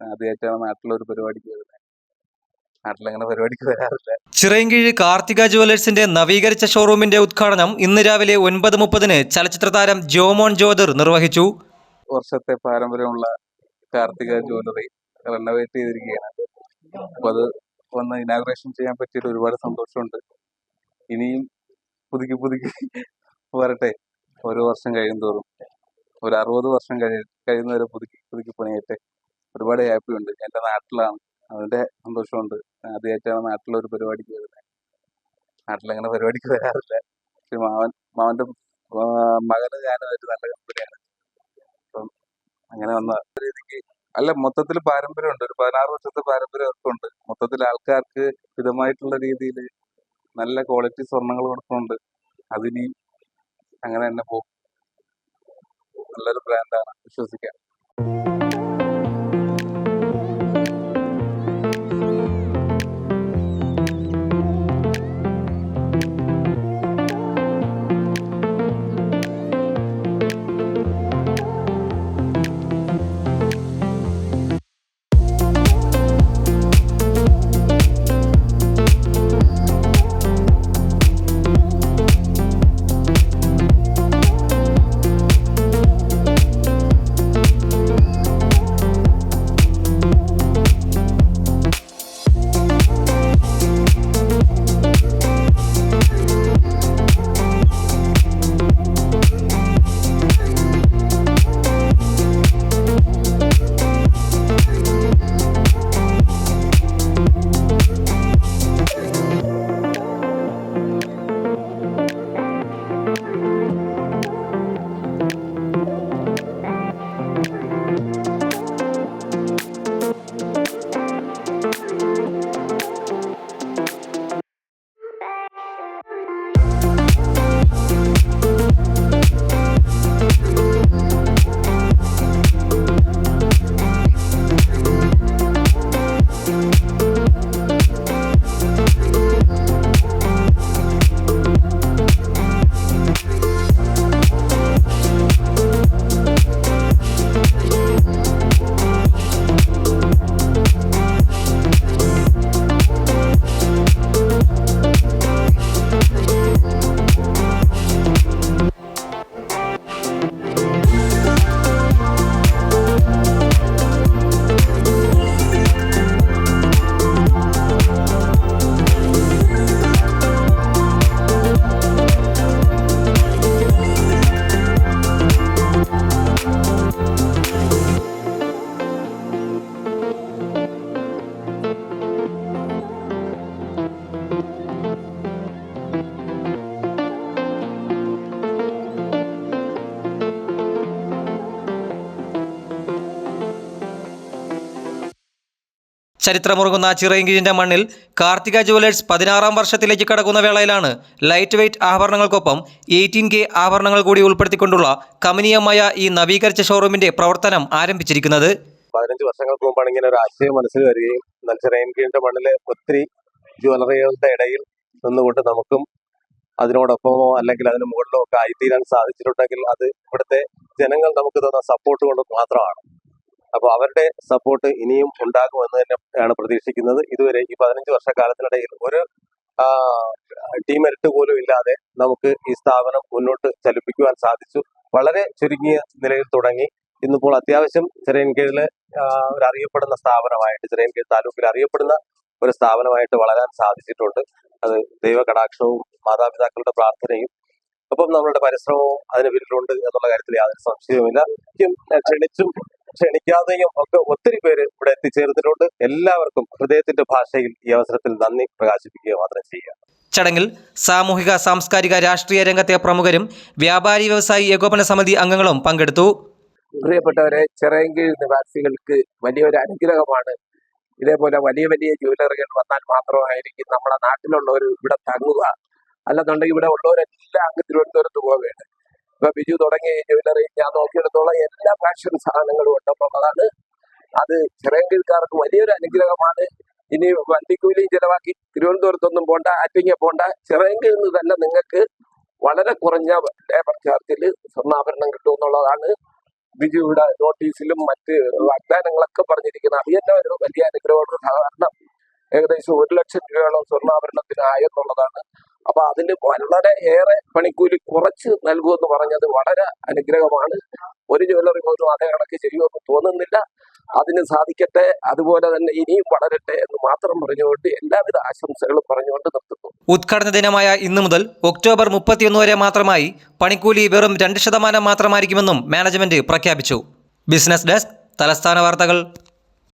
ആദ്യമായിട്ടാണ് നാട്ടിലൊരു പരിപാടിക്ക് വരുന്നത് നാട്ടിലങ്ങനെ പരിപാടിക്ക് വരാറില്ല. ചിറയൻകീഴ് കാർത്തിക ജുവലേഴ്സിന്റെ നവീകരിച്ച ഷോറൂമിന്റെ ഉദ്ഘാടനം ഇന്ന് രാവിലെ ഒൻപത് മുപ്പതിന് ചലച്ചിത്ര താരം ജോമോൻ ജോദർ നിർവഹിച്ചു. വർഷത്തെ പാരമ്പര്യമുള്ള കാർത്തിക ജ്വല്ലറി റെനോവേറ്റ് ചെയ്തിരിക്കുകയാണ്. അപ്പോൾ അത് വന്ന് ഇനാഗ്രേഷൻ ചെയ്യാൻ പറ്റിയിട്ട് ഒരുപാട് സന്തോഷമുണ്ട്. ഇനിയും പുതുക്കി പുതുക്കി വരട്ടെ. ഓരോ വർഷം കഴിയും തോറും ഒരു അറുപത് വർഷം കഴി കഴിയുന്നവരെ പുതുക്കി പുതുക്കി പണിയട്ടെ. ഒരുപാട് ഹാപ്പി ഉണ്ട്. എന്റെ നാട്ടിലാണ്. അതിന്റെ സന്തോഷമുണ്ട്. ആദ്യമായിട്ടാണ് നാട്ടിലൊരു പരിപാടിക്ക് വരുന്നത്. നാട്ടിലങ്ങനെ പരിപാടിക്ക് വരാറില്ല. മാവൻ മാവന്റെ മകന് ഞാനുമായിട്ട് നല്ല കമ്പനിയാണ് അപ്പം അങ്ങനെ വന്ന രീതിക്ക് അല്ല മൊത്തത്തിൽ പാരമ്പര്യമുണ്ട്. ഒരു പതിനാറ് വർഷത്തെ പാരമ്പര്യം അവർക്കുണ്ട്. മൊത്തത്തിൽ ആൾക്കാർക്ക് ഹിതമായിട്ടുള്ള രീതിയിൽ നല്ല ക്വാളിറ്റി സ്വർണങ്ങൾ കൊടുക്കുന്നുണ്ട്. അതിനി അങ്ങനെ തന്നെ പോകും. നല്ലൊരു ബ്രാൻഡാണ് വിശ്വസിക്കാം. ചരിത്രമുറുകുന്ന ചിറയങ്കിഴിന്റെ മണ്ണിൽ കാർത്തിക ജുവലേഴ്സ് പതിനാറാം വർഷത്തിലേക്ക് കടക്കുന്ന വേളയിലാണ് ലൈറ്റ് വെയ്റ്റ് ആഭരണങ്ങൾക്കൊപ്പം എയ്റ്റീൻ കെ ആഭരണങ്ങൾ കൂടി ഉൾപ്പെടുത്തിക്കൊണ്ടുള്ള കമനീയമായ ഈ നവീകരിച്ച ഷോറൂമിന്റെ പ്രവർത്തനം ആരംഭിച്ചിരിക്കുന്നത്. പതിനഞ്ച് വർഷങ്ങൾക്ക് മുമ്പാണ് ഇങ്ങനെ ഒരു ആശയം മനസ്സിൽ വരികയും നെൽച്ചറയൻകീഴിന്റെ മണ്ണിലെ ഒത്തിരി ജ്വല്ലറികളുടെ ഇടയിൽ നിന്നുകൊണ്ട് നമുക്കും അതിനോടൊപ്പമോ അല്ലെങ്കിൽ അതിന് മുകളിലോ ഒക്കെ ആയിത്തീരാൻ സാധിച്ചിട്ടുണ്ടെങ്കിൽ അത് ഇവിടുത്തെ ജനങ്ങൾ നമുക്ക് തന്ന സപ്പോർട്ട് കൊണ്ട് മാത്രമാണ്. അപ്പോൾ അവരുടെ സപ്പോർട്ട് ഇനിയും ഉണ്ടാകുമെന്ന് തന്നെയാണ് പ്രതീക്ഷിക്കുന്നത്. ഇതുവരെ ഈ പതിനഞ്ച് വർഷക്കാലത്തിനിടയിൽ ഒരു ടീമെരിട്ട് പോലും ഇല്ലാതെ നമുക്ക് ഈ സ്ഥാപനം മുന്നോട്ട് ചലിപ്പിക്കുവാൻ സാധിച്ചു. വളരെ ചുരുങ്ങിയ നിലയിൽ തുടങ്ങി. ഇന്നിപ്പോൾ അത്യാവശ്യം ചെറിയ ആഹ് ഒരു അറിയപ്പെടുന്ന സ്ഥാപനമായിട്ട് ചിറയൻകീഴ് താലൂക്കിൽ അറിയപ്പെടുന്ന ഒരു സ്ഥാപനമായിട്ട് വളരാൻ സാധിച്ചിട്ടുണ്ട്. അത് ദൈവ കടാക്ഷവും മാതാപിതാക്കളുടെ പ്രാർത്ഥനയും ഒപ്പം നമ്മളുടെ പരിശ്രമവും അതിന് പിന്നിലുണ്ട് എന്നുള്ള കാര്യത്തിൽ യാതൊരു സംശയവുമില്ല. ക്ഷണിച്ചും ക്ഷണിക്കാതെയും ഒക്കെ ഒത്തിരി പേര് ഇവിടെ എത്തിച്ചേർന്നിട്ടുണ്ട്. എല്ലാവർക്കും ഹൃദയത്തിന്റെ ഭാഷയിൽ ഈ അവസരത്തിൽ നന്ദി പ്രകാശിപ്പിക്കുക മാത്രം ചെയ്യുക. ചടങ്ങിൽ സാമൂഹിക സാംസ്കാരിക രാഷ്ട്രീയ രംഗത്തെ പ്രമുഖരും വ്യാപാരി വ്യവസായി ഏകോപന സമിതി അംഗങ്ങളും പങ്കെടുത്തു. പ്രിയപ്പെട്ടവരെ ചിറയൻകീഴ് നിവാസികൾക്ക് വലിയൊരു അനുഗ്രഹമാണ്. ഇതേപോലെ വലിയ വലിയ ജ്വല്ലറികൾ വന്നാൽ മാത്രമായിരിക്കും നമ്മുടെ നാട്ടിലുള്ളവർ ഇവിടെ തങ്ങുക. അല്ലെന്നുണ്ടെങ്കിൽ ഇവിടെ ഉള്ളവരെല്ലാം അങ്ങ് തിരുവനന്തപുരത്ത് പോവുകയാണ്. ഇപ്പൊ ബിജു തുടങ്ങിയ ജ്വല്ലറി ഞാൻ നോക്കിയെടുത്തോളം എല്ലാ ഫാഷൻ സാധനങ്ങളും ഉണ്ട്. അപ്പം അതാണ് അത് ചിറയൻകീഴ്ക്കാർക്ക് വലിയൊരു അനുഗ്രഹമാണ്. ഇനി വണ്ടിക്കൂലിയും ചിലവാക്കി തിരുവനന്തപുരത്തൊന്നും പോണ്ട ആറ്റിങ്ങ പോണ്ട. ചിറയൻകീഴിൽ നിന്ന് തന്നെ നിങ്ങൾക്ക് വളരെ കുറഞ്ഞ ലേബർ ചാർജിൽ സ്വർണാഭരണം കിട്ടും എന്നുള്ളതാണ് ബിജുവിടെ നോട്ടീസിലും മറ്റ് വാഗ്ദാനങ്ങളൊക്കെ പറഞ്ഞിരിക്കുന്ന അത് തന്നെ ഒരു വലിയ അനുഗ്രഹമാണ്. സാധാരണ ഏകദേശം ഒരു ലക്ഷം രൂപയോളം സ്വർണാഭരണത്തിന് ആയെന്നുള്ളതാണ് അപ്പൊ അതിന് വളരെ ഏറെ പണിക്കൂലി കുറച്ച് നൽകുമെന്ന് പറഞ്ഞത് വളരെ അനുഗ്രഹമാണ്. ഒരു ജ്വല്ലറി പോലും അതേ കണക്ക് ചെയ്യുമെന്ന് തോന്നുന്നില്ല. അതിന് സാധിക്കട്ടെ അതുപോലെ തന്നെ ഇനിയും വളരട്ടെ എന്ന് മാത്രം പറഞ്ഞുകൊണ്ട് എല്ലാവിധ ആശംസകളും പറഞ്ഞുകൊണ്ട് നിർത്തുന്നു. ഉദ്ഘാടന ദിനമായ ഇന്നു മുതൽ ഒക്ടോബർ മുപ്പത്തിയൊന്ന് വരെ മാത്രമായി പണിക്കൂലി വെറും രണ്ട് ശതമാനം മാത്രമായിരിക്കുമെന്നും മാനേജ്മെന്റ് പ്രഖ്യാപിച്ചു. ബിസിനസ് ഡെസ്ക് തലസ്ഥാന വാർത്തകൾ